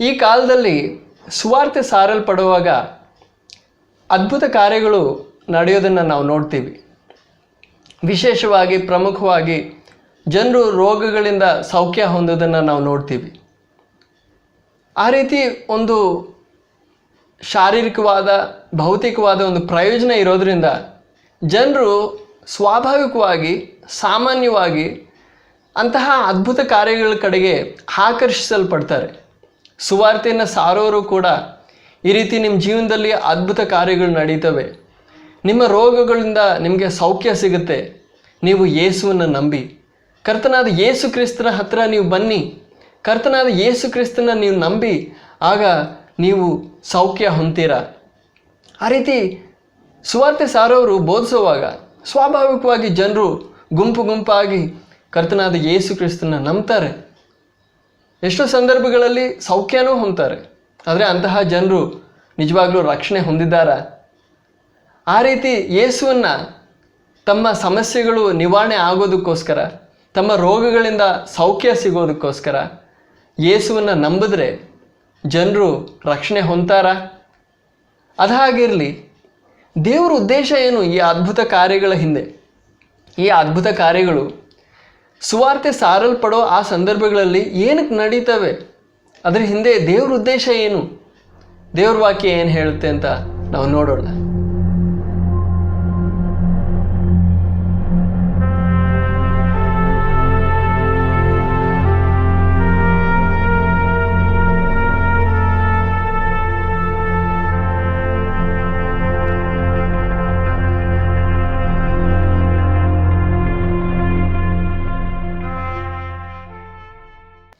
ಈ ಕಾಲದಲ್ಲಿ ಸುವಾರ್ತೆ ಸಾರಲ್ಪಡುವಾಗ ಅದ್ಭುತ ಕಾರ್ಯಗಳು ನಡೆಯೋದನ್ನು ನಾವು ನೋಡ್ತೀವಿ. ವಿಶೇಷವಾಗಿ, ಪ್ರಮುಖವಾಗಿ ಜನರು ರೋಗಗಳಿಂದ ಸೌಖ್ಯ ಹೊಂದೋದನ್ನು ನಾವು ನೋಡ್ತೀವಿ. ಆ ರೀತಿ ಒಂದು ಶಾರೀರಿಕವಾದ, ಭೌತಿಕವಾದ ಒಂದು ಪ್ರಯೋಜನ ಇರೋದರಿಂದ ಜನರು ಸ್ವಾಭಾವಿಕವಾಗಿ, ಸಾಮಾನ್ಯವಾಗಿ ಅಂತಹ ಅದ್ಭುತ ಕಾರ್ಯಗಳ ಕಡೆಗೆ ಆಕರ್ಷಿಸಲ್ಪಡ್ತಾರೆ. ಸುವಾರ್ತೆಯನ್ನು ಸಾರೋರು ಕೂಡ ಈ ರೀತಿ ನಿಮ್ಮ ಜೀವನದಲ್ಲಿ ಅದ್ಭುತ ಕಾರ್ಯಗಳು ನಡೀತವೆ. ನಿಮ್ಮ ರೋಗಗಳಿಂದ ನಿಮಗೆ ಸೌಖ್ಯ ಸಿಗುತ್ತೆ. ನೀವು ಯೇಸುವನ್ನು ನಂಬಿ. ಕರ್ತನಾದ ಯೇಸು ಕ್ರಿಸ್ತನ ಹತ್ರ ನೀವು ಬನ್ನಿ. ಕರ್ತನಾದ ಯೇಸು ಕ್ರಿಸ್ತನ ನೀವು ನಂಬಿ, ಆಗ ನೀವು ಸೌಖ್ಯ ಹೊಂತೀರ ಆ ರೀತಿ ಸುವಾರ್ತೆ ಸಾರೋರು ಬೋಧಿಸುವಾಗ ಸ್ವಾಭಾವಿಕವಾಗಿ ಜನರು ಗುಂಪು ಗುಂಪಾಗಿ ಕರ್ತನಾದ ಯೇಸು ಕ್ರಿಸ್ತನ ನಂಬ್ತಾರೆ. ಎಷ್ಟೋ ಸಂದರ್ಭಗಳಲ್ಲಿ ಸೌಖ್ಯನೂ ಹೊಂದ್ತಾರೆ. ಆದರೆ ಅಂತಹ ಜನರು ನಿಜವಾಗ್ಲೂ ರಕ್ಷಣೆ ಹೊಂದಿದ್ದಾರ? ಆ ರೀತಿ ಯೇಸುವನ್ನು ತಮ್ಮ ಸಮಸ್ಯೆಗಳು ನಿವಾರಣೆ ಆಗೋದಕ್ಕೋಸ್ಕರ, ತಮ್ಮ ರೋಗಗಳಿಂದ ಸೌಖ್ಯ ಸಿಗೋದಕ್ಕೋಸ್ಕರ ಯೇಸುವನ್ನು ನಂಬಿದ್ರೆ ಜನರು ರಕ್ಷಣೆ ಹೊಂತಾರ ಅದಾಗಿರಲಿ, ದೇವರ ಉದ್ದೇಶ ಏನು ಈ ಅದ್ಭುತ ಕಾರ್ಯಗಳ ಹಿಂದೆ? ಈ ಅದ್ಭುತ ಕಾರ್ಯಗಳು ಸುವಾರ್ತೆ ಸಾರಲ್ಪಡೋ ಆ ಸಂದರ್ಭಗಳಲ್ಲಿ ಏನಕ್ಕೆ ನಡೀತವೆ? ಅದರ ಹಿಂದೆ ದೇವ್ರ ಉದ್ದೇಶ ಏನು? ದೇವ್ರ ವಾಕ್ಯ ಏನು ಹೇಳುತ್ತೆ ಅಂತ ನಾವು ನೋಡೋಣ.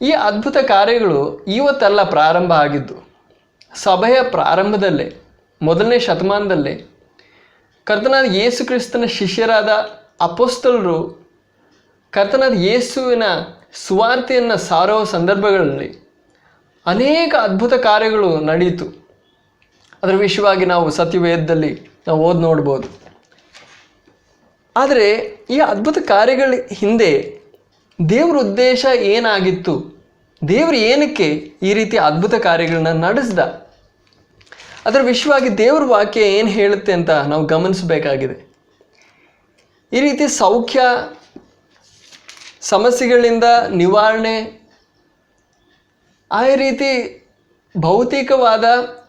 ಈ ಅದ್ಭುತ ಕಾರ್ಯಗಳು ಇವತ್ತೆಲ್ಲ ಪ್ರಾರಂಭ ಆಗಿದ್ದು, ಸಭೆಯ ಪ್ರಾರಂಭದಲ್ಲೇ, ಮೊದಲನೇ ಶತಮಾನದಲ್ಲೇ, ಕರ್ತನಾದ ಯೇಸು ಕ್ರಿಸ್ತನ ಶಿಷ್ಯರಾದ ಅಪೋಸ್ತಲರು ಕರ್ತನಾದ ಯೇಸುವಿನ ಸುವಾರ್ತೆಯನ್ನು ಸಾರೋ ಸಂದರ್ಭಗಳಲ್ಲಿ ಅನೇಕ ಅದ್ಭುತ ಕಾರ್ಯಗಳು ನಡೆಯಿತು. ಅದರ ವಿಷಯವಾಗಿ ನಾವು ಸತ್ಯವೇದದಲ್ಲಿ ನಾವು ಓದಿ ನೋಡ್ಬೋದು. ಆದರೆ ಈ ಅದ್ಭುತ ಕಾರ್ಯಗಳ ಹಿಂದೆ ದೇವ್ರ ಉದ್ದೇಶ ಏನಾಗಿತ್ತು? ದೇವರು ಏನಕ್ಕೆ ಈ ರೀತಿ ಅದ್ಭುತ ಕಾರ್ಯಗಳನ್ನ ನಡೆಸ್ದ? ಅದರ ವಿಷಯವಾಗಿ ದೇವ್ರ ವಾಕ್ಯ ಏನು ಹೇಳುತ್ತೆ ಅಂತ ನಾವು ಗಮನಿಸಬೇಕಾಗಿದೆ. ಈ ರೀತಿ ಸೌಖ್ಯ, ಸಮಸ್ಯೆಗಳಿಂದ ನಿವಾರಣೆ, ಆ ರೀತಿ ಭೌತಿಕವಾದ,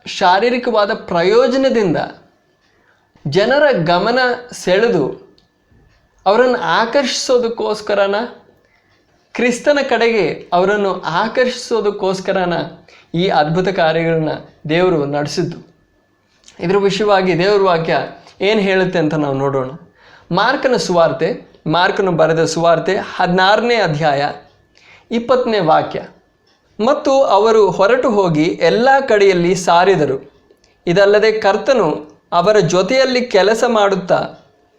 ಶಾರೀರಿಕವಾದ ಪ್ರಯೋಜನದಿಂದ ಜನರ ಗಮನ ಸೆಳೆದು ಅವರನ್ನು ಆಕರ್ಷಿಸೋದಕ್ಕೋಸ್ಕರನ ಕ್ರಿಸ್ತನ ಕಡೆಗೆ ಅವರನ್ನು ಆಕರ್ಷಿಸೋದಕ್ಕೋಸ್ಕರನ ಈ ಅದ್ಭುತ ಕಾರ್ಯಗಳನ್ನ ದೇವರು ನಡೆಸಿದ್ದು. ಇದರ ವಿಷಯವಾಗಿ ದೇವರ ವಾಕ್ಯ ಏನು ಹೇಳುತ್ತೆ ಅಂತ ನಾವು ನೋಡೋಣ. ಮಾರ್ಕನ ಸುವಾರ್ತೆ, ಮಾರ್ಕನು ಬರೆದ ಸುವಾರ್ತೆ ಹದಿನಾರನೇ ಅಧ್ಯಾಯ ಇಪ್ಪತ್ತನೇ ವಾಕ್ಯ. ಮತ್ತು ಅವರು ಹೊರಟು ಹೋಗಿ ಎಲ್ಲ ಕಡೆಯಲ್ಲಿ ಸಾರಿದರು. ಇದಲ್ಲದೆ ಕರ್ತನು ಅವರ ಜೊತೆಯಲ್ಲಿ ಕೆಲಸ ಮಾಡುತ್ತಾ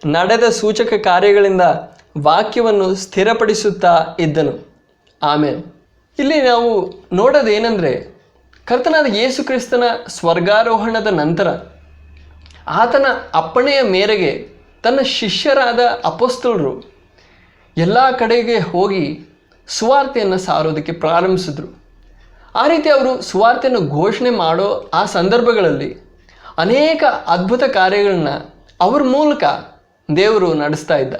ನಡೆದ ಸೂಚಕ ಕಾರ್ಯಗಳಿಂದ ವಾಕ್ಯವನ್ನು ಸ್ಥಿರಪಡಿಸುತ್ತಾ ಇದ್ದನು. ಆಮೇಲೆ ಇಲ್ಲಿ ನಾವು ನೋಡೋದೇನೆಂದರೆ, ಕರ್ತನಾದ ಯೇಸು ಕ್ರಿಸ್ತನ ಸ್ವರ್ಗಾರೋಹಣದ ನಂತರ ಆತನ ಅಪ್ಪಣೆಯ ಮೇರೆಗೆ ತನ್ನ ಶಿಷ್ಯರಾದ ಅಪಸ್ತಲರು ಎಲ್ಲ ಕಡೆಗೆ ಹೋಗಿ ಸುವಾರ್ತೆಯನ್ನು ಸಾರೋದಕ್ಕೆ ಪ್ರಾರಂಭಿಸಿದ್ರು. ಆ ರೀತಿ ಅವರು ಸುವಾರ್ತೆಯನ್ನು ಘೋಷಣೆ ಮಾಡೋ ಆ ಸಂದರ್ಭಗಳಲ್ಲಿ ಅನೇಕ ಅದ್ಭುತ ಕಾರ್ಯಗಳನ್ನ ಅವ್ರ ಮೂಲಕ ದೇವರು ನಡೆಸ್ತಾ ಇದ್ದ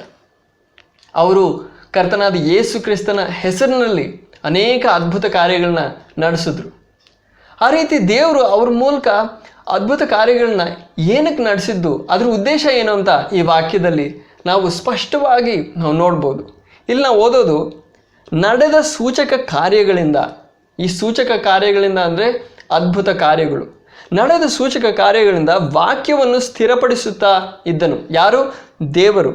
ಅವರು ಕರ್ತನಾದ ಯೇಸು ಕ್ರಿಸ್ತನ ಹೆಸರಿನಲ್ಲಿ ಅನೇಕ ಅದ್ಭುತ ಕಾರ್ಯಗಳನ್ನ ನಡೆಸಿದ್ರು. ಆ ರೀತಿ ದೇವರು ಅವ್ರ ಮೂಲಕ ಅದ್ಭುತ ಕಾರ್ಯಗಳನ್ನ ಏನಕ್ಕೆ ನಡೆಸಿದ್ದು, ಅದ್ರ ಉದ್ದೇಶ ಏನು ಅಂತ ಈ ವಾಕ್ಯದಲ್ಲಿ ನಾವು ಸ್ಪಷ್ಟವಾಗಿ ನಾವು ನೋಡ್ಬೋದು. ಇಲ್ಲಿ ನಾವು ಓದೋದು, ನಡೆದ ಸೂಚಕ ಕಾರ್ಯಗಳಿಂದ, ಈ ಸೂಚಕ ಕಾರ್ಯಗಳಿಂದ ಅಂದರೆ ಅದ್ಭುತ ಕಾರ್ಯಗಳು. ನಡೆದ ಸೂಚಕ ಕಾರ್ಯಗಳಿಂದ ವಾಕ್ಯವನ್ನು ಸ್ಥಿರಪಡಿಸುತ್ತಾ ಇದ್ದನು. ಯಾರು? ದೇವರು.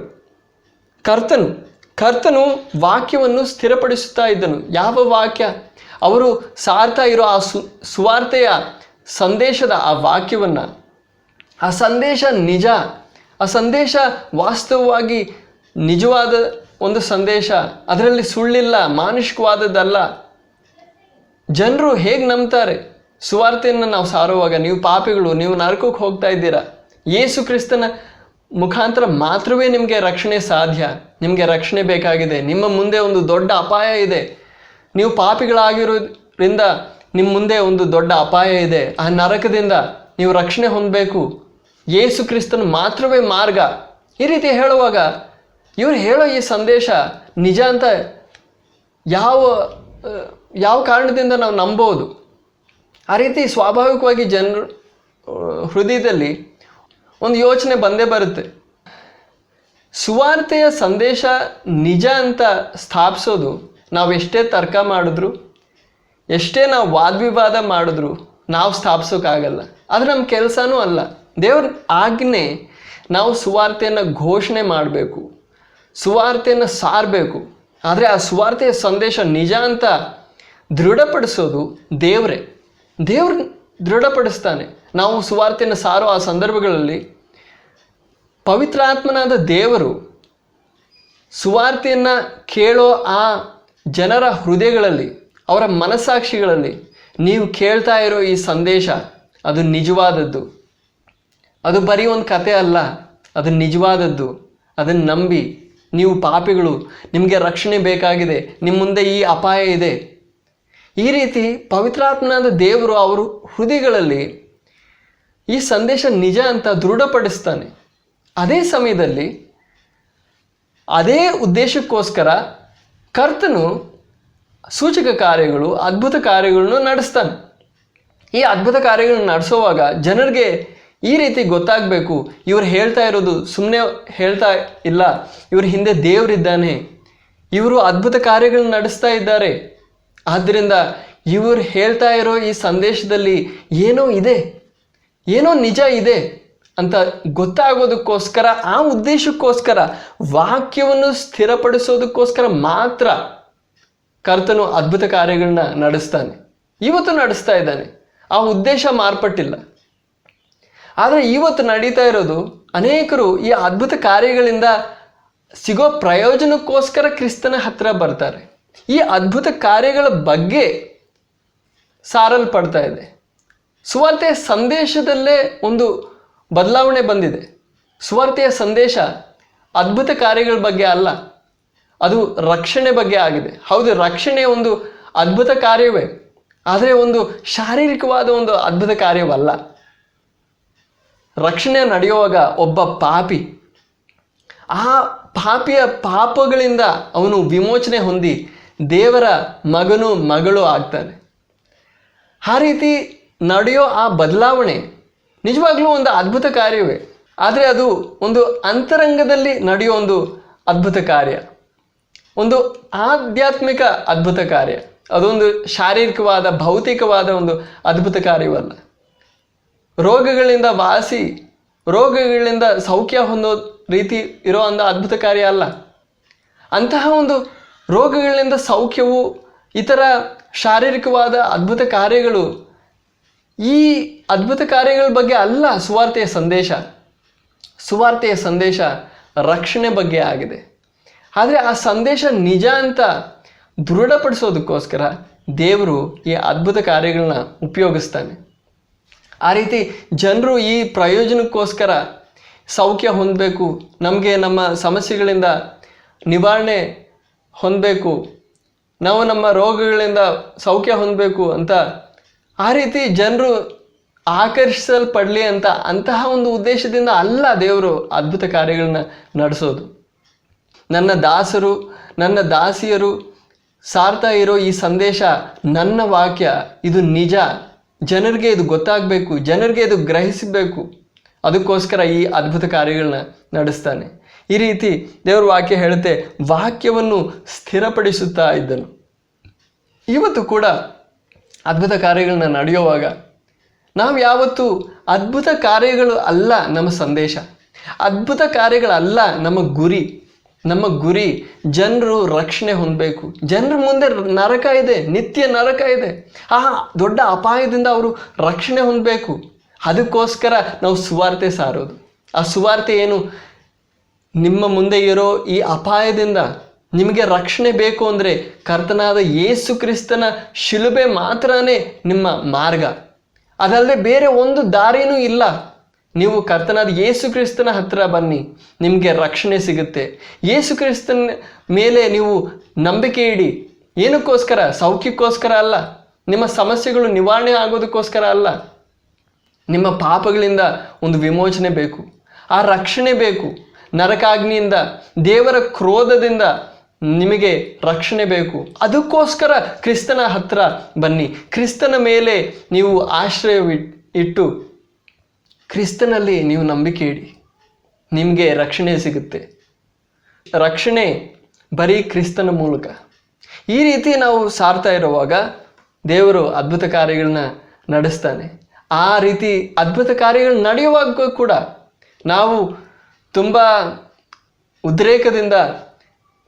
ಕರ್ತನು. ಕರ್ತನು ವಾಕ್ಯವನ್ನು ಸ್ಥಿರಪಡಿಸುತ್ತಾ ಇದ್ದನು. ಯಾವ ವಾಕ್ಯ? ಅವರು ಸಾರ್ತಾ ಇರೋ ಆ ಸು, ಸುವಾರ್ತೆಯ ಸಂದೇಶದ ಆ ವಾಕ್ಯವನ್ನು. ಆ ಸಂದೇಶ ನಿಜ. ಆ ಸಂದೇಶ ವಾಸ್ತವವಾಗಿ ನಿಜವಾದ ಒಂದು ಸಂದೇಶ. ಅದರಲ್ಲಿ ಸುಳ್ಳಿಲ್ಲ, ಮಾನುಷಿಕವಾದದ್ದಲ್ಲ. ಜನರು ಹೇಗೆ ನಂಬ್ತಾರೆ? ಸುವಾರ್ತೆಯನ್ನು ನಾವು ಸಾರುವಾಗ, ನೀವು ಪಾಪಿಗಳು, ನೀವು ನರಕಕ್ಕೆ ಹೋಗ್ತಾ ಇದ್ದೀರಾ? ಯೇಸು ಕ್ರಿಸ್ತನ ಮುಖಾಂತರ ಮಾತ್ರವೇ ನಿಮಗೆ ರಕ್ಷಣೆ ಸಾಧ್ಯ, ನಿಮಗೆ ರಕ್ಷಣೆ ಬೇಕಾಗಿದೆ, ನಿಮ್ಮ ಮುಂದೆ ಒಂದು ದೊಡ್ಡ ಅಪಾಯ ಇದೆ. ನೀವು ಪಾಪಿಗಳಾಗಿರೋದ್ರಿಂದ ನಿಮ್ಮ ಮುಂದೆ ಒಂದು ದೊಡ್ಡ ಅಪಾಯ ಇದೆ. ಆ ನರಕದಿಂದ ನೀವು ರಕ್ಷಣೆ ಹೊಂದಬೇಕು. ಯೇಸು ಕ್ರಿಸ್ತನು ಮಾತ್ರವೇ ಮಾರ್ಗ. ಈ ರೀತಿ ಹೇಳುವಾಗ ಇವರು ಹೇಳೋ ಈ ಸಂದೇಶ ನಿಜ ಅಂತ ಯಾವ ಯಾವ ಕಾರಣದಿಂದ ನಾವು ನಂಬೋದು? ಆ ರೀತಿ ಸ್ವಾಭಾವಿಕವಾಗಿ ಜನರು, ಹೃದಯದಲ್ಲಿ ಒಂದು ಯೋಚನೆ ಬಂದೇ ಬರುತ್ತೆ. ಸುವಾರ್ತೆಯ ಸಂದೇಶ ನಿಜ ಅಂತ ಸ್ಥಾಪಿಸೋದು ನಾವು ಎಷ್ಟೇ ತರ್ಕ ಮಾಡಿದ್ರು, ಎಷ್ಟೇ ನಾವು ವಾದ್ವಿವಾದ ಮಾಡಿದ್ರು ನಾವು ಸ್ಥಾಪಿಸೋಕ್ಕಾಗಲ್ಲ ಅದು ನಮ್ಮ ಕೆಲಸನೂ ಅಲ್ಲ. ದೇವ್ರ ಆಜ್ಞೆ ನಾವು ಸುವಾರ್ತೆಯನ್ನು ಘೋಷಣೆ ಮಾಡಬೇಕು, ಸುವಾರ್ತೆಯನ್ನು ಸಾರಬೇಕು. ಆದರೆ ಆ ಸುವಾರ್ತೆಯ ಸಂದೇಶ ನಿಜ ಅಂತ ದೃಢಪಡಿಸೋದು ದೇವರೇ. ದೇವ್ರ ದೃಢಪಡಿಸ್ತಾನೆ. ನಾವು ಸುವಾರ್ತೆಯನ್ನು ಸಾರೋ ಆ ಸಂದರ್ಭಗಳಲ್ಲಿ ಪವಿತ್ರಾತ್ಮನಾದ ದೇವರು ಸುವಾರ್ತೆಯನ್ನು ಕೇಳೋ ಆ ಜನರ ಹೃದಯಗಳಲ್ಲಿ, ಅವರ ಮನಸ್ಸಾಕ್ಷಿಗಳಲ್ಲಿ ನೀವು ಕೇಳ್ತಾ ಇರೋ ಈ ಸಂದೇಶ, ಅದು ನಿಜವಾದದ್ದು. ಅದು ಬರೀ ಒಂದು ಕತೆ ಅಲ್ಲ, ಅದು ನಿಜವಾದದ್ದು. ಅದನ್ನು ನಂಬಿ ನೀವು ಪಾಪಿಗಳು, ನಿಮಗೆ ರಕ್ಷಣೆ ಬೇಕಾಗಿದೆ ನಿಮ್ಮ ಮುಂದೆ ಈ ಅಪಾಯ ಇದೆ. ಈ ರೀತಿ ಪವಿತ್ರಾತ್ಮನಾದ ದೇವರು ಅವರು ಹೃದಯಗಳಲ್ಲಿ ಈ ಸಂದೇಶ ನಿಜ ಅಂತ ದೃಢಪಡಿಸ್ತಾನೆ. ಅದೇ ಸಮಯದಲ್ಲಿ ಅದೇ ಉದ್ದೇಶಕ್ಕೋಸ್ಕರ ಕರ್ತನು ಸೂಚಕ ಕಾರ್ಯಗಳು, ಅದ್ಭುತ ಕಾರ್ಯಗಳನ್ನು ನಡೆಸ್ತಾನೆ. ಈ ಅದ್ಭುತ ಕಾರ್ಯಗಳನ್ನು ನಡೆಸೋವಾಗ ಜನರಿಗೆ ಈ ರೀತಿ ಗೊತ್ತಾಗಬೇಕು, ಇವ್ರು ಹೇಳ್ತಾ ಇರೋದು ಸುಮ್ಮನೆ ಹೇಳ್ತಾ ಇಲ್ಲ, ಇವ್ರ ಹಿಂದೆ ದೇವರಿದ್ದಾನೆ, ಇವರು ಅದ್ಭುತ ಕಾರ್ಯಗಳನ್ನು ನಡೆಸ್ತಾ ಇದ್ದಾರೆ. ಆದ್ದರಿಂದ ಇವರು ಹೇಳ್ತಾ ಇರೋ ಈ ಸಂದೇಶದಲ್ಲಿ ಏನೋ ಇದೆ, ಏನೋ ನಿಜ ಇದೆ. ಅಂತ ಗೊತ್ತಾಗೋದಕ್ಕೋಸ್ಕರ, ಆ ಉದ್ದೇಶಕ್ಕೋಸ್ಕರ, ವಾಕ್ಯವನ್ನು ಸ್ಥಿರಪಡಿಸೋದಕ್ಕೋಸ್ಕರ ಮಾತ್ರ ಕರ್ತನು ಅದ್ಭುತ ಕಾರ್ಯಗಳನ್ನ ನಡೆಸ್ತಾನೆ. ಇವತ್ತು ನಡೆಸ್ತಾ ಇದ್ದಾನೆ. ಆ ಉದ್ದೇಶ ಮಾರ್ಪಟ್ಟಿಲ್ಲ. ಆದರೆ ಇವತ್ತು ನಡೀತಾ ಇರೋದು ಅನೇಕರು ಈ ಅದ್ಭುತ ಕಾರ್ಯಗಳಿಂದ ಸಿಗೋ ಪ್ರಯೋಜನಕ್ಕೋಸ್ಕರ ಕ್ರಿಸ್ತನ ಹತ್ತಿರ ಬರ್ತಾರೆ. ಈ ಅದ್ಭುತ ಕಾರ್ಯಗಳ ಬಗ್ಗೆ ಸಾರಲ್ಪಡ್ತಾ ಇದೆ. ಸುವಾರ್ತೆ ಸಂದೇಶದಲ್ಲೇ ಒಂದು ಬದಲಾವಣೆ ಬಂದಿದೆ. ಸುವಾರ್ತೆಯ ಸಂದೇಶ ಅದ್ಭುತ ಕಾರ್ಯಗಳ ಬಗ್ಗೆ ಅಲ್ಲ, ಅದು ರಕ್ಷಣೆ ಬಗ್ಗೆ ಆಗಿದೆ. ಹೌದು, ರಕ್ಷಣೆ ಒಂದು ಅದ್ಭುತ ಕಾರ್ಯವೇ, ಆದರೆ ಒಂದು ಶಾರೀರಿಕವಾದ ಒಂದು ಅದ್ಭುತ ಕಾರ್ಯವಲ್ಲ. ರಕ್ಷಣೆ ನಡೆಯುವಾಗ ಒಬ್ಬ ಪಾಪಿ, ಆ ಪಾಪಿಯ ಪಾಪಗಳಿಂದ ಅವನು ವಿಮೋಚನೆ ಹೊಂದಿ ದೇವರ ಮಗನು ಮಗಳು ಆಗ್ತಾನೆ. ಆ ರೀತಿ ನಡೆಯೋ ಆ ಬದಲಾವಣೆ ನಿಜವಾಗ್ಲೂ ಒಂದು ಅದ್ಭುತ ಕಾರ್ಯವೇ. ಆದರೆ ಅದು ಒಂದು ಅಂತರಂಗದಲ್ಲಿ ನಡೆಯೋ ಒಂದು ಅದ್ಭುತ ಕಾರ್ಯ. ಒಂದು ಆಧ್ಯಾತ್ಮಿಕ ಅದ್ಭುತ ಕಾರ್ಯ. ಅದೊಂದು ಶಾರೀರಿಕವಾದ, ಭೌತಿಕವಾದ ಒಂದು ಅದ್ಭುತ ಕಾರ್ಯವಲ್ಲ. ರೋಗಗಳಿಂದ ವಾಸಿ, ರೋಗಗಳಿಂದ ಸೌಖ್ಯ ಹೊಂದೋ ರೀತಿ ಇರೋ ಒಂದು ಅದ್ಭುತ ಕಾರ್ಯ ಅಲ್ಲ. ಅಂತಹ ಒಂದು ರೋಗಗಳಿಂದ ಸೌಖ್ಯವು ಇತರ ಶಾರೀರಿಕವಾದ ಅದ್ಭುತ ಕಾರ್ಯಗಳು ಈ ಅದ್ಭುತ ಕಾರ್ಯಗಳ ಬಗ್ಗೆ ಅಲ್ಲ, ಸುವಾರ್ತೆಯ ಸಂದೇಶ. ಸುವಾರ್ತೆಯ ಸಂದೇಶ ರಕ್ಷಣೆ ಬಗ್ಗೆ ಆಗಿದೆ. ಆದರೆ ಆ ಸಂದೇಶ ನಿಜ ಅಂತ ದೃಢಪಡಿಸೋದಕ್ಕೋಸ್ಕರ ದೇವರು ಈ ಅದ್ಭುತ ಕಾರ್ಯಗಳನ್ನ ಉಪಯೋಗಿಸ್ತಾನೆ. ಆ ರೀತಿ ಜನರು ಈ ಪ್ರಯೋಜನಕ್ಕೋಸ್ಕರ ಸೌಖ್ಯ ಹೊಂದಬೇಕು, ನಮಗೆ ನಮ್ಮ ಸಮಸ್ಯೆಗಳಿಂದ ನಿವಾರಣೆ ಹೊಂದಬೇಕು, ನಾವು ನಮ್ಮ ರೋಗಗಳಿಂದ ಸೌಖ್ಯ ಹೊಂದಬೇಕು ಅಂತ ಆ ರೀತಿ ಜನರು ಆಕರ್ಷಿಸಲ್ಪಡಲಿ ಅಂತ ಅಂತಹ ಒಂದು ಉದ್ದೇಶದಿಂದ ಅಲ್ಲ ದೇವರು ಅದ್ಭುತ ಕಾರ್ಯಗಳನ್ನ ನಡೆಸೋದು. ನನ್ನ ದಾಸರು, ನನ್ನ ದಾಸಿಯರು ಸಾರ್ತಾ ಇರೋ ಈ ಸಂದೇಶ ನನ್ನ ವಾಕ್ಯ, ಇದು ನಿಜ. ಜನರಿಗೆ ಇದು ಗೊತ್ತಾಗಬೇಕು, ಜನರಿಗೆ ಇದು ಗ್ರಹಿಸಬೇಕು. ಅದಕ್ಕೋಸ್ಕರ ಈ ಅದ್ಭುತ ಕಾರ್ಯಗಳನ್ನ ನಡೆಸ್ತಾನೆ. ಈ ರೀತಿ ದೇವ್ರ ವಾಕ್ಯ ಹೇಳುತ್ತೆ, ವಾಕ್ಯವನ್ನು ಸ್ಥಿರಪಡಿಸುತ್ತಾ ಇದ್ದನು. ಇವತ್ತು ಕೂಡ ಅದ್ಭುತ ಕಾರ್ಯಗಳನ್ನ ನಡೆಯುವಾಗ ನಾವು ಯಾವತ್ತೂ ಅದ್ಭುತ ಕಾರ್ಯಗಳು ಅಲ್ಲ ನಮ್ಮ ಸಂದೇಶ. ಅದ್ಭುತ ಕಾರ್ಯಗಳಲ್ಲ ನಮ್ಮ ಗುರಿ. ನಮ್ಮ ಗುರಿ ಜನರು ರಕ್ಷಣೆ ಹೊಂದಬೇಕು. ಜನರ ಮುಂದೆ ನರಕ ಇದೆ, ನಿತ್ಯ ನರಕ ಇದೆ. ಆ ದೊಡ್ಡ ಅಪಾಯದಿಂದ ಅವರು ರಕ್ಷಣೆ ಹೊಂದಬೇಕು. ಅದಕ್ಕೋಸ್ಕರ ನಾವು ಸುವಾರ್ತೆ ಸಾರೋದು. ಆ ಸುವಾರ್ತೆ ಏನು? ನಿಮ್ಮ ಮುಂದೆ ಇರೋ ಈ ಅಪಾಯದಿಂದ ನಿಮಗೆ ರಕ್ಷಣೆ ಬೇಕು ಅಂದರೆ ಕರ್ತನಾದ ಯೇಸು ಕ್ರಿಸ್ತನ ಶಿಲುಬೆ ಮಾತ್ರನೇ ನಿಮ್ಮ ಮಾರ್ಗ. ಅದಲ್ಲದೆ ಬೇರೆ ಒಂದು ದಾರಿನೂ ಇಲ್ಲ. ನೀವು ಕರ್ತನಾದ ಯೇಸು ಕ್ರಿಸ್ತನ ಹತ್ತಿರ ಬನ್ನಿ, ನಿಮಗೆ ರಕ್ಷಣೆ ಸಿಗುತ್ತೆ. ಯೇಸು ಕ್ರಿಸ್ತನ ಮೇಲೆ ನೀವು ನಂಬಿಕೆ ಇಡಿ. ಏನಕ್ಕೋಸ್ಕರ? ಸೌಖ್ಯಕ್ಕೋಸ್ಕರ ಅಲ್ಲ. ನಿಮ್ಮ ಸಮಸ್ಯೆಗಳು ನಿವಾರಣೆ ಆಗೋದಕ್ಕೋಸ್ಕರ ಅಲ್ಲ. ನಿಮ್ಮ ಪಾಪಗಳಿಂದ ಒಂದು ವಿಮೋಚನೆ ಬೇಕು. ಆ ರಕ್ಷಣೆ ಬೇಕು. ನರಕಾಗ್ನಿಯಿಂದ, ದೇವರ ಕ್ರೋಧದಿಂದ ನಿಮಗೆ ರಕ್ಷಣೆ ಬೇಕು. ಅದಕ್ಕೋಸ್ಕರ ಕ್ರಿಸ್ತನ ಹತ್ರ ಬನ್ನಿ. ಕ್ರಿಸ್ತನ ಮೇಲೆ ನೀವು ಆಶ್ರಯ ಇಟ್ಟು ಕ್ರಿಸ್ತನಲ್ಲಿ ನೀವು ನಂಬಿಕೆ ಇಡಿ. ನಿಮಗೆ ರಕ್ಷಣೆ ಸಿಗುತ್ತೆ. ರಕ್ಷಣೆ ಬರೀ ಕ್ರಿಸ್ತನ ಮೂಲಕ. ಈ ರೀತಿ ನಾವು ಸಾರ್ತಾ ಇರುವಾಗ ದೇವರು ಅದ್ಭುತ ಕಾರ್ಯಗಳನ್ನ ನಡೆಸ್ತಾನೆ. ಆ ರೀತಿ ಅದ್ಭುತ ಕಾರ್ಯಗಳು ನಡೆಯುವಾಗ ಕೂಡ ನಾವು ತುಂಬ ಉದ್ರೇಕದಿಂದ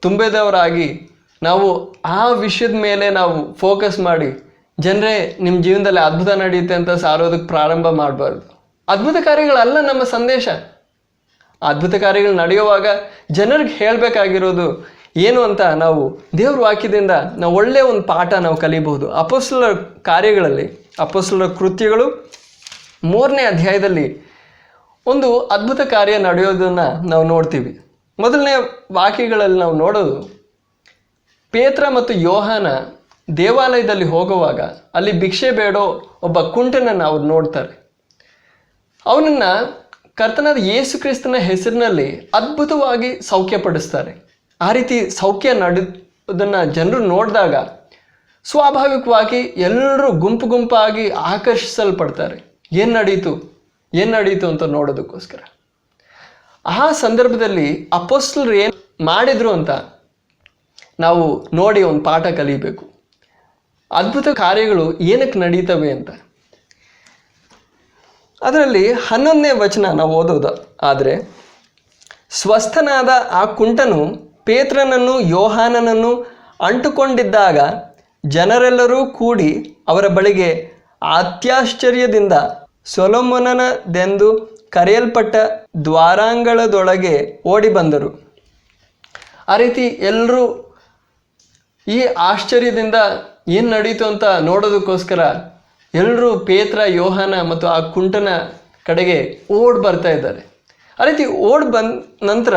ತುಂಬಿದವರಾಗಿ ನಾವು ಆ ವಿಷಯದ ಮೇಲೆ ನಾವು ಫೋಕಸ್ ಮಾಡಿ ಜನರೇ ನಿಮ್ಮ ಜೀವನದಲ್ಲಿ ಅದ್ಭುತ ನಡೆಯುತ್ತೆ ಅಂತ ಸಾರೋದಕ್ಕೆ ಪ್ರಾರಂಭ ಮಾಡಬಾರ್ದು. ಅದ್ಭುತ ಕಾರ್ಯಗಳಲ್ಲ ನಮ್ಮ ಸಂದೇಶ. ಅದ್ಭುತ ಕಾರ್ಯಗಳು ನಡೆಯುವಾಗ ಜನರಿಗೆ ಹೇಳಬೇಕಾಗಿರೋದು ಏನು ಅಂತ ನಾವು ದೇವ್ರ ವಾಕ್ಯದಿಂದ ನಾವು ಒಳ್ಳೆಯ ಒಂದು ಪಾಠ ನಾವು ಕಲಿಬಹುದು. ಅಪೋಸ್ಲರ ಕಾರ್ಯಗಳಲ್ಲಿ ಅಪೋಸ್ಲರ ಕೃತ್ಯಗಳು ಮೂರನೇ ಅಧ್ಯಾಯದಲ್ಲಿ ಒಂದು ಅದ್ಭುತ ಕಾರ್ಯ ನಡೆಯೋದನ್ನು ನಾವು ನೋಡ್ತೀವಿ. ಮೊದಲನೇ ವಾಕ್ಯಗಳಲ್ಲಿ ನಾವು ನೋಡೋದು, ಪೇತ್ರ ಮತ್ತು ಯೋಹಾನ ದೇವಾಲಯದಲ್ಲಿ ಹೋಗುವಾಗ ಅಲ್ಲಿ ಭಿಕ್ಷೆ ಬೇಡೋ ಒಬ್ಬ ಕುಂಟನನ್ನು ಅವ್ರು ನೋಡ್ತಾರೆ. ಅವನನ್ನ ಕರ್ತನಾದ ಯೇಸು ಕ್ರಿಸ್ತನ ಹೆಸರಿನಲ್ಲಿ ಅದ್ಭುತವಾಗಿ ಸೌಖ್ಯಪಡಿಸ್ತಾರೆ. ಆ ರೀತಿ ಸೌಖ್ಯ ನಡೆದನ್ನು ಜನರು ನೋಡಿದಾಗ ಸ್ವಾಭಾವಿಕವಾಗಿ ಎಲ್ಲರೂ ಗುಂಪು ಗುಂಪಾಗಿ ಆಕರ್ಷಿಸಲ್ಪಡ್ತಾರೆ. ಏನು ನಡೀತು? ಏನು ನಡೀತು ಅಂತ ನೋಡೋದಕ್ಕೋಸ್ಕರ. ಆ ಸಂದರ್ಭದಲ್ಲಿ ಅಪೋಸ್ಲರು ಏನು ಮಾಡಿದ್ರು ಅಂತ ನಾವು ನೋಡಿ ಒಂದು ಪಾಠ ಕಲಿಬೇಕು. ಅದ್ಭುತ ಕಾರ್ಯಗಳು ಏನಕ್ಕೆ ನಡೀತವೆ ಅಂತ. ಅದರಲ್ಲಿ ಹನ್ನೊಂದನೇ ವಚನ ನಾವು ಓದೋದು. ಆದರೆ, ಸ್ವಸ್ಥನಾದ ಆ ಕುಂಟನು ಪೇತ್ರನನ್ನು ಯೋಹಾನನನ್ನು ಅಂಟುಕೊಂಡಿದ್ದಾಗ ಜನರೆಲ್ಲರೂ ಕೂಡಿ ಅವರ ಬಳಿಗೆ ಅತ್ಯಾಶ್ಚರ್ಯದಿಂದ ಸೊಲೊಮೊನನದೆಂದು ಕರೆಯಲ್ಪಟ್ಟ ದ್ವಾರಾಂಗಳದೊಳಗೆ ಓಡಿ ಬಂದರು. ಆ ರೀತಿ ಎಲ್ಲರೂ ಈ ಆಶ್ಚರ್ಯದಿಂದ ಏನು ನಡೀತು ಅಂತ ನೋಡೋದಕ್ಕೋಸ್ಕರ ಎಲ್ಲರೂ ಪೇತ್ರ, ಯೋಹಾನ ಮತ್ತು ಆ ಕುಂಟನ ಕಡೆಗೆ ಓಡ್ ಬರ್ತಾ ಇದ್ದಾರೆ. ಆ ರೀತಿ ಓಡ್ ಬಂದ ನಂತರ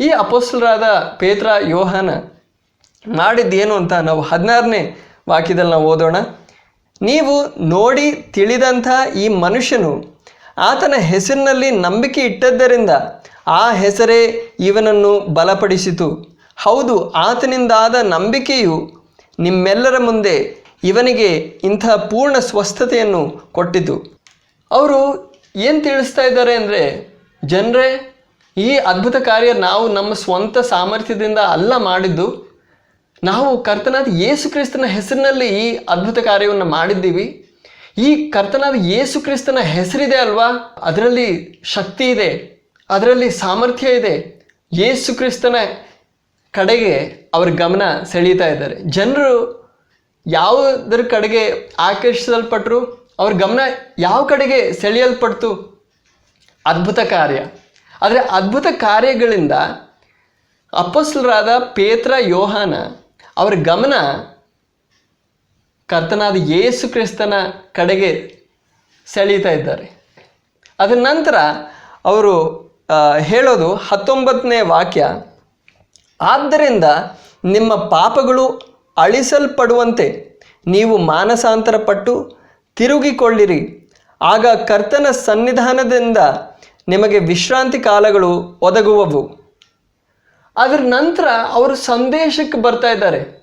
ಈ ಅಪೋಸ್ಲರಾದ ಪೇತ್ರ, ಯೋಹಾನ ಮಾಡಿದ್ದೇನು ಅಂತ ನಾವು ಹದಿನಾರನೇ ವಾಕ್ಯದಲ್ಲಿ ನಾವು ಓದೋಣ. ನೀವು ನೋಡಿ ತಿಳಿದಂಥ ಈ ಮನುಷ್ಯನು ಆತನ ಹೆಸರಿನಲ್ಲಿ ನಂಬಿಕೆ ಇಟ್ಟದ್ದರಿಂದ ಆ ಹೆಸರೇ ಇವನನ್ನು ಬಲಪಡಿಸಿತು. ಹೌದು, ಆತನಿಂದಾದ ನಂಬಿಕೆಯು ನಿಮ್ಮೆಲ್ಲರ ಮುಂದೆ ಇವನಿಗೆ ಇಂಥ ಪೂರ್ಣ ಸ್ವಸ್ಥತೆಯನ್ನು ಕೊಟ್ಟಿತು. ಅವರು ಏನು ತಿಳಿಸ್ತಾ ಇದ್ದಾರೆ ಅಂದರೆ, ಜನರೇ, ಈ ಅದ್ಭುತ ಕಾರ್ಯ ನಾವು ನಮ್ಮ ಸ್ವಂತ ಸಾಮರ್ಥ್ಯದಿಂದ ಅಲ್ಲ ಮಾಡಿದ್ದು. ನಾವು ಕರ್ತನಾದ ಯೇಸು ಕ್ರಿಸ್ತನ ಹೆಸರಿನಲ್ಲಿ ಈ ಅದ್ಭುತ ಕಾರ್ಯವನ್ನು ಮಾಡಿದ್ದೀವಿ. ಈ ಕರ್ತನಾದ ಯೇಸು ಕ್ರಿಸ್ತನ ಹೆಸರಿದೆ ಅಲ್ವಾ? ಅದರಲ್ಲಿ ಶಕ್ತಿ ಇದೆ. ಅದರಲ್ಲಿ ಸಾಮರ್ಥ್ಯ ಇದೆ. ಯೇಸು ಕ್ರಿಸ್ತನ ಕಡೆಗೆ ಅವ್ರ ಗಮನ ಸೆಳೀತಾ ಇದ್ದಾರೆ. ಜನರು ಯಾವುದರ ಕಡೆಗೆ ಆಕರ್ಷಿಸಲ್ಪಟ್ಟರು ಅವ್ರ ಗಮನ ಯಾವ ಕಡೆಗೆ ಸೆಳೆಯಲ್ಪಡ್ತು? ಅದ್ಭುತ ಕಾರ್ಯ. ಆದರೆ ಅದ್ಭುತ ಕಾರ್ಯಗಳಿಂದ ಅಪಸ್ಲರಾದ ಪೇತ್ರ, ಯೋಹಾನ ಅವರ ಗಮನ ಕರ್ತನಾದ ಯೇಸು ಕ್ರಿಸ್ತನ ಕಡೆಗೆ ಸೆಳೀತಾ ಇದ್ದಾರೆ. ಅದರ ನಂತರ ಅವರು ಹೇಳೋದು ಹತ್ತೊಂಬತ್ತನೇ ವಾಕ್ಯ. ಆದ್ದರಿಂದ ನಿಮ್ಮ ಪಾಪಗಳು ಅಳಿಸಲ್ಪಡುವಂತೆ ನೀವು ಮಾನಸಾಂತರ ಪಟ್ಟು ತಿರುಗಿಕೊಳ್ಳಿರಿ. ಆಗ ಕರ್ತನ ಸನ್ನಿಧಾನದಿಂದ ನಿಮಗೆ ವಿಶ್ರಾಂತಿ ಕಾಲಗಳು ಒದಗುವವು. ಅದರ ನಂತರ ಅವರು ಸಂದೇಶಕ್ಕೆ ಬರ್ತಾ ಇದ್ದಾರೆ.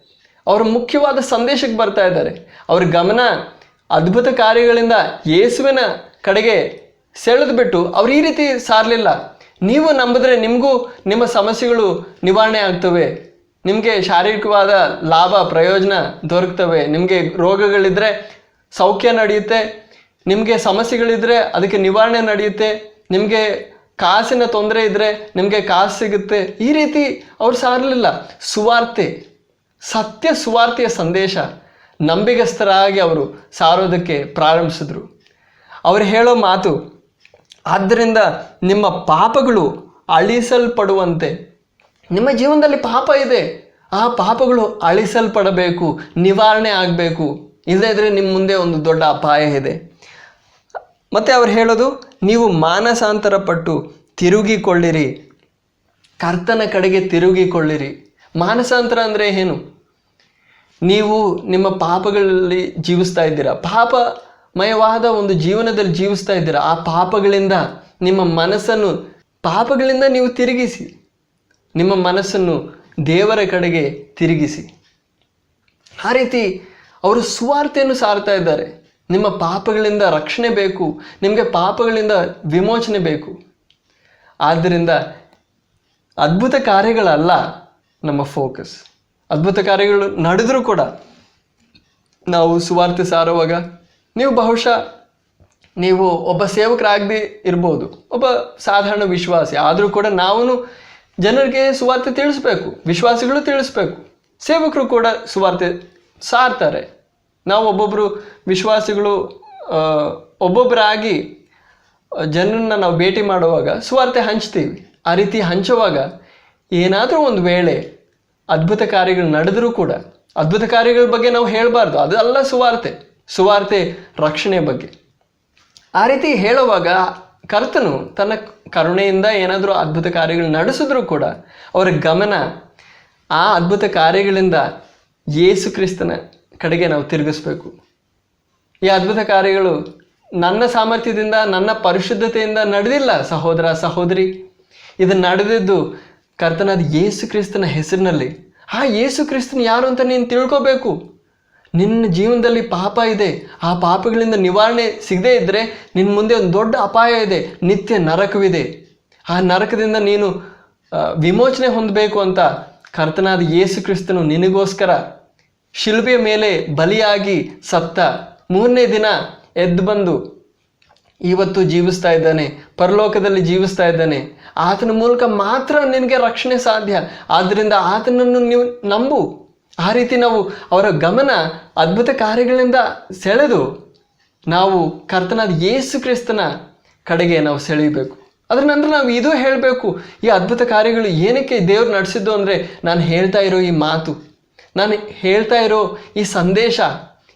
ಅವರು ಮುಖ್ಯವಾದ ಸಂದೇಶಕ್ಕೆ ಬರ್ತಾ ಇದ್ದಾರೆ. ಅವ್ರ ಗಮನ ಅದ್ಭುತ ಕಾರ್ಯಗಳಿಂದ ಯೇಸುವಿನ ಕಡೆಗೆ ಸೆಳೆದು ಬಿಟ್ಟು ಅವ್ರು ಈ ರೀತಿ ಸಾರಲಿಲ್ಲ. ನೀವು ನಂಬಿದ್ರೆ ನಿಮಗೂ ನಿಮ್ಮ ಸಮಸ್ಯೆಗಳು ನಿವಾರಣೆ ಆಗ್ತವೆ. ನಿಮಗೆ ಶಾರೀರಿಕವಾದ ಲಾಭ, ಪ್ರಯೋಜನ ದೊರಕ್ತವೆ. ನಿಮಗೆ ರೋಗಗಳಿದ್ದರೆ ಸೌಖ್ಯ ನಡೆಯುತ್ತೆ. ನಿಮಗೆ ಸಮಸ್ಯೆಗಳಿದ್ದರೆ ಅದಕ್ಕೆ ನಿವಾರಣೆ ನಡೆಯುತ್ತೆ. ನಿಮಗೆ ಕಾಸಿನ ತೊಂದರೆ ಇದ್ದರೆ ನಿಮಗೆ ಕಾಸು ಸಿಗುತ್ತೆ. ಈ ರೀತಿ ಅವ್ರು ಸಾರಲಿಲ್ಲ. ಸುವಾರ್ತೆ. ಸತ್ಯ ಸುವಾರ್ತೆಯ ಸಂದೇಶ ನಂಬಿಗಸ್ತರಾಗಿ ಅವರು ಸಾರೋದಕ್ಕೆ ಪ್ರಾರಂಭಿಸಿದ್ರು. ಅವರು ಹೇಳೋ ಮಾತು, ಆದ್ದರಿಂದ ನಿಮ್ಮ ಪಾಪಗಳು ಅಳಿಸಲ್ಪಡುವಂತೆ, ನಿಮ್ಮ ಜೀವನದಲ್ಲಿ ಪಾಪ ಇದೆ. ಆ ಪಾಪಗಳು ಅಳಿಸಲ್ಪಡಬೇಕು, ನಿವಾರಣೆ ಆಗಬೇಕು. ಇಲ್ಲದೇ ಇದ್ರೆ ನಿಮ್ಮ ಮುಂದೆ ಒಂದು ದೊಡ್ಡ ಅಪಾಯ ಇದೆ. ಮತ್ತು ಅವ್ರು ಹೇಳೋದು, ನೀವು ಮಾನಸಾಂತರ ಪಟ್ಟು ತಿರುಗಿಕೊಳ್ಳಿರಿ. ಕರ್ತನ ಕಡೆಗೆ ತಿರುಗಿಕೊಳ್ಳಿರಿ. ಮಾನಸಾಂತರ ಅಂದರೆ ಏನು? ನೀವು ನಿಮ್ಮ ಪಾಪಗಳಲ್ಲಿ ಜೀವಿಸ್ತಾ ಇದ್ದೀರಾ? ಪಾಪಮಯವಾದ ಒಂದು ಜೀವನದಲ್ಲಿ ಜೀವಿಸ್ತಾ ಇದ್ದೀರಾ? ಆ ಪಾಪಗಳಿಂದ ನಿಮ್ಮ ಮನಸ್ಸನ್ನು, ಪಾಪಗಳಿಂದ ನೀವು ತಿರುಗಿಸಿ. ನಿಮ್ಮ ಮನಸ್ಸನ್ನು ದೇವರ ಕಡೆಗೆ ತಿರುಗಿಸಿ. ಆ ರೀತಿ ಅವರು ಸುವಾರ್ತೆಯನ್ನು ಸಾರ್ತಾ ಇದ್ದಾರೆ. ನಿಮ್ಮ ಪಾಪಗಳಿಂದ ರಕ್ಷಣೆ ಬೇಕು. ನಿಮಗೆ ಪಾಪಗಳಿಂದ ವಿಮೋಚನೆ ಬೇಕು. ಆದ್ದರಿಂದ ಅದ್ಭುತ ಕಾರ್ಯಗಳಲ್ಲ. ನಮ್ಮ ಫೋಕಸ್ ಅದ್ಭುತ ಕಾರ್ಯಗಳು ನಡೆದರೂ ಕೂಡ ನಾವು ಸುವಾರ್ತೆ ಸಾರುವಾಗ ನೀವು ಬಹುಶಃ ನೀವು ಒಬ್ಬ ಸೇವಕರಾಗದೇ ಇರ್ಬೋದು, ಒಬ್ಬ ಸಾಧಾರಣ ವಿಶ್ವಾಸಿ. ಆದರೂ ಕೂಡ ನಾವು ಜನರಿಗೆ ಸುವಾರ್ತೆ ತಿಳಿಸ್ಬೇಕು, ವಿಶ್ವಾಸಿಗಳು ತಿಳಿಸ್ಬೇಕು. ಸೇವಕರು ಕೂಡ ಸುವಾರ್ತೆ ಸಾರ್ತಾರೆ. ನಾವು ಒಬ್ಬೊಬ್ಬರು ವಿಶ್ವಾಸಿಗಳು ಒಬ್ಬೊಬ್ಬರಾಗಿ ಜನರನ್ನ ನಾವು ಭೇಟಿ ಮಾಡುವಾಗ ಸುವಾರ್ತೆ ಹಂಚ್ತೀವಿ. ಆ ರೀತಿ ಹಂಚುವಾಗ ಏನಾದರೂ ಒಂದು ವೇಳೆ ಅದ್ಭುತ ಕಾರ್ಯಗಳು ನಡೆದರೂ ಕೂಡ ಅದ್ಭುತ ಕಾರ್ಯಗಳ ಬಗ್ಗೆ ನಾವು ಹೇಳಬಾರ್ದು. ಅದು ಅಲ್ಲ ಸುವಾರ್ತೆ. ಸುವಾರ್ತೆ ರಕ್ಷಣೆ ಬಗ್ಗೆ. ಆ ರೀತಿ ಹೇಳುವಾಗ ಕರ್ತನು ತನ್ನ ಕರುಣೆಯಿಂದ ಏನಾದರೂ ಅದ್ಭುತ ಕಾರ್ಯಗಳು ನಡೆಸಿದ್ರೂ ಕೂಡ ಅವರ ಗಮನ ಆ ಅದ್ಭುತ ಕಾರ್ಯಗಳಿಂದ ಯೇಸು ಕ್ರಿಸ್ತನ ಕಡೆಗೆ ನಾವು ತಿರುಗಿಸ್ಬೇಕು. ಈ ಅದ್ಭುತ ಕಾರ್ಯಗಳು ನನ್ನ ಸಾಮರ್ಥ್ಯದಿಂದ, ನನ್ನ ಪರಿಶುದ್ಧತೆಯಿಂದ ನಡೆದಿಲ್ಲ. ಸಹೋದರ, ಸಹೋದರಿ, ಇದು ನಡೆದಿದ್ದು ಕರ್ತನಾದ ಯೇಸು ಕ್ರಿಸ್ತನ ಹೆಸರಿನಲ್ಲಿ, ಆ ಯೇಸು ಕ್ರಿಸ್ತನ ಯಾರು ಅಂತ ನೀನು ತಿಳ್ಕೋಬೇಕು? ನಿನ್ನ ಜೀವನದಲ್ಲಿ ಪಾಪ ಇದೆ, ಆ ಪಾಪಗಳಿಂದ ನಿವಾರಣೆ ಸಿಗದೇ ಇದ್ದರೆ ನಿನ್ನ ಮುಂದೆ ಒಂದು ದೊಡ್ಡ ಅಪಾಯ ಇದೆ, ನಿತ್ಯ ನರಕವಿದೆ. ಆ ನರಕದಿಂದ ನೀನು ವಿಮೋಚನೆ ಹೊಂದಬೇಕು ಅಂತ ಕರ್ತನಾದ ಯೇಸು ಕ್ರಿಸ್ತನು ನಿನಗೋಸ್ಕರ ಶಿಲ್ಬೆಯ ಮೇಲೆ ಬಲಿಯಾಗಿ ಸತ್ತ. ಮೂರನೇ ದಿನ ಎದ್ದು ಬಂದು ಇವತ್ತು ಜೀವಿಸ್ತಾ ಇದ್ದಾನೆ, ಪರಲೋಕದಲ್ಲಿ ಜೀವಿಸ್ತಾ ಇದ್ದಾನೆ. ಆತನ ಮೂಲಕ ಮಾತ್ರ ನಿನಗೆ ರಕ್ಷಣೆ ಸಾಧ್ಯ. ಆದ್ದರಿಂದ ಆತನನ್ನು ನೀವು ನಂಬು. ಆ ರೀತಿ ನಾವು ಅವರ ಗಮನ ಅದ್ಭುತ ಕಾರ್ಯಗಳಿಂದ ಸೆಳೆದು ನಾವು ಕರ್ತನಾದ ಯೇಸು ಕ್ರಿಸ್ತನ ಕಡೆಗೆ ನಾವು ಸೆಳೆಯಬೇಕು. ಅದರ ನಂತರ ನಾವು ಇದು ಹೇಳಬೇಕು, ಈ ಅದ್ಭುತ ಕಾರ್ಯಗಳು ಏನಕ್ಕೆ ದೇವ್ರು ನಡೆಸಿದ್ದು ಅಂದರೆ ನಾನು ಹೇಳ್ತಾ ಇರೋ ಈ ಮಾತು. ನಾನು ಹೇಳ್ತಾ ಇರೋ ಈ ಸಂದೇಶ,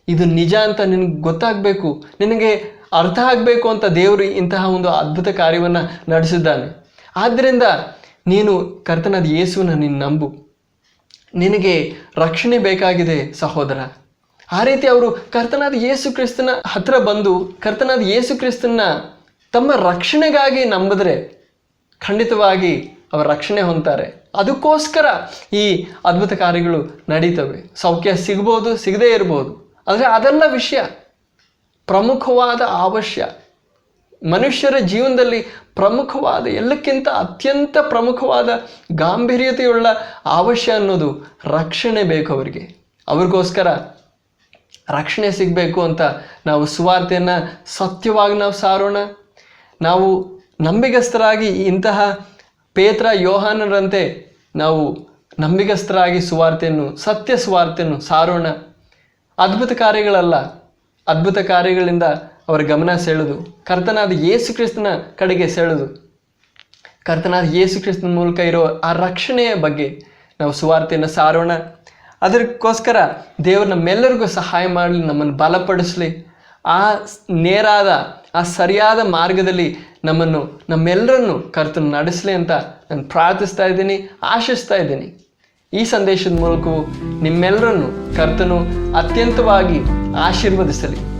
ಇದು ನಿಜ ಅಂತ ನಿನಗೆ ಗೊತ್ತಾಗಬೇಕು. ನಿನಗೆ ಅರ್ಥ ಆಗಬೇಕು ಅಂತ ದೇವರು ಇಂತಹ ಒಂದು ಅದ್ಭುತ ಕಾರ್ಯವನ್ನು ನಡೆಸಿದ್ದಾನೆ. ಆದ್ದರಿಂದ ನೀನು ಕರ್ತನಾದ ಯೇಸುವನ್ನ ನೀನು ನಂಬು. ನಿನಗೆ ರಕ್ಷಣೆ ಬೇಕಾಗಿದೆ ಸಹೋದರ. ಆ ರೀತಿ ಅವರು ಕರ್ತನಾದ ಯೇಸು ಕ್ರಿಸ್ತನ ಹತ್ರ ಬಂದು ಕರ್ತನಾದ ಯೇಸು ಕ್ರಿಸ್ತನ ತಮ್ಮ ರಕ್ಷಣೆಗಾಗಿ ನಂಬಿದ್ರೆ ಖಂಡಿತವಾಗಿ ಅವರ ರಕ್ಷಣೆ ಹೊಂತಾರೆ ಅದಕ್ಕೋಸ್ಕರ ಈ ಅದ್ಭುತ ಕಾರ್ಯಗಳು ನಡೀತವೆ. ಸೌಖ್ಯ ಸಿಗ್ಬೋದು, ಸಿಗದೇ ಇರ್ಬೋದು. ಆದರೆ ಅದೆಲ್ಲ ವಿಷಯ. ಪ್ರಮುಖವಾದ ಅವಶ್ಯ. ಮನುಷ್ಯರ ಜೀವನದಲ್ಲಿ ಪ್ರಮುಖವಾದ, ಎಲ್ಲಕ್ಕಿಂತ ಅತ್ಯಂತ ಪ್ರಮುಖವಾದ ಗಾಂಭೀರ್ಯತೆಯುಳ್ಳ ಅವಶ್ಯ ಅನ್ನೋದು ರಕ್ಷಣೆ ಬೇಕು ಅವರಿಗೆ. ಅವ್ರಿಗೋಸ್ಕರ ರಕ್ಷಣೆ ಸಿಗಬೇಕು ಅಂತ ನಾವು ಸುವಾರ್ತೆಯನ್ನು ಸತ್ಯವಾಗಿ ನಾವು ಸಾರೋಣ. ನಾವು ನಂಬಿಗಸ್ತರಾಗಿ ಇಂತಹ ಪೇತ್ರ ಯೋಹಾನರಂತೆ ನಾವು ನಂಬಿಗಸ್ತರಾಗಿ ಸುವಾರ್ತೆಯನ್ನು, ಸತ್ಯ ಸುವಾರ್ತೆಯನ್ನು ಸಾರೋಣ. ಅದ್ಭುತ ಕಾರ್ಯಗಳಲ್ಲ. ಅದ್ಭುತ ಕಾರ್ಯಗಳಿಂದ ಅವರ ಗಮನ ಸೆಳೆದು ಕರ್ತನಾದ ಯೇಸು ಕ್ರಿಸ್ತನ ಕಡೆಗೆ ಸೆಳೆದು. ಕರ್ತನಾದ ಯೇಸು ಕ್ರಿಸ್ತನ ಮೂಲಕ ಇರೋ ಆ ರಕ್ಷಣೆಯ ಬಗ್ಗೆ ನಾವು ಸುವಾರ್ತೆಯನ್ನು ಸಾರೋಣ. ಅದಕ್ಕೋಸ್ಕರ ದೇವರು ನಮ್ಮೆಲ್ಲರಿಗೂ ಸಹಾಯ ಮಾಡಲಿ, ನಮ್ಮನ್ನು ಬಲಪಡಿಸಲಿ. ಆ ನೇರಾದ, ಆ ಸರಿಯಾದ ಮಾರ್ಗದಲ್ಲಿ ನಮ್ಮನ್ನು, ನಮ್ಮೆಲ್ಲರನ್ನು ಕರ್ತನ ನಡೆಸಲಿ ಅಂತ ನಾನು ಪ್ರಾರ್ಥಿಸ್ತಾ ಇದ್ದೀನಿ, ಆಶಿಸ್ತಾ ಇದ್ದೀನಿ. ಈ ಸಂದೇಶದ ಮೂಲಕವೂ ನಿಮ್ಮೆಲ್ಲರನ್ನು ಕರ್ತನು ಅತ್ಯಂತವಾಗಿ ಆಶೀರ್ವದಿಸಲಿ.